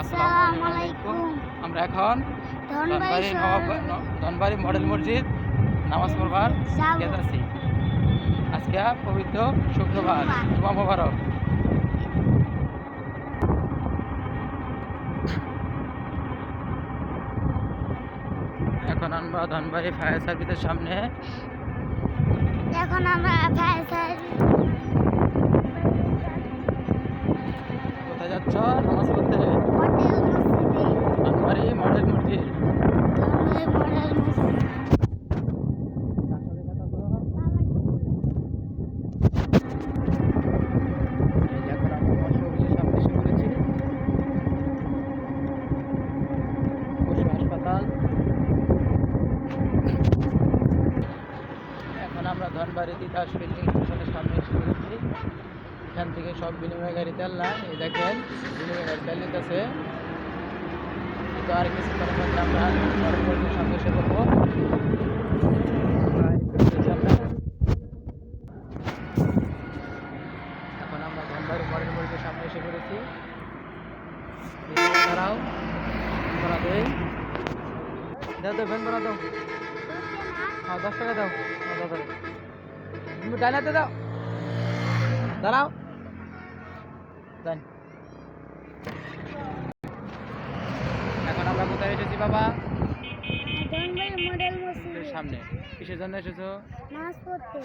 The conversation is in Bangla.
আসসালামু আলাইকুম। আমরা এখন ধনবাড়ি ধনবাড়ি শহর। মডেল মসজিদ নামাজ পড়বার যাব। আজকে পবিত্র শুক্রবার শুক্রবার। জুমা মোবারক। এখন আমরা ধনবাড়ি ফায়ার সার্ভিসের সামনে। এখন আমরা ফায়ার কোথায় যাচ্ছ? ধনবাড়ি তিতাস ফিল্ডিং স্টেশনের সামনে এসে পড়েছি। এখান থেকে সব বিনিময় গাড়ি তেল না এই দেখেন বিনিময় গাড়ি তেল নিতেছে কিন্তু আর কিছু আমরা পরবর্তী সামনে এসে আমরা। এখন আমরা ধনবাড়ি মডেল মরিচের সামনে এসে পড়েছি। দাঁড়াও করা দেই। দাও ভ্যান করা দাও। হ্যাঁ দশ টাকা দাও। হ্যাঁ দাও। তুমি ডাইনাতে দাও। দাঁড়াও। এখন আমরা কোথায় এসেছি বাবা? সামনে। কিসের জন্য এসেছ? মাছ পড়তে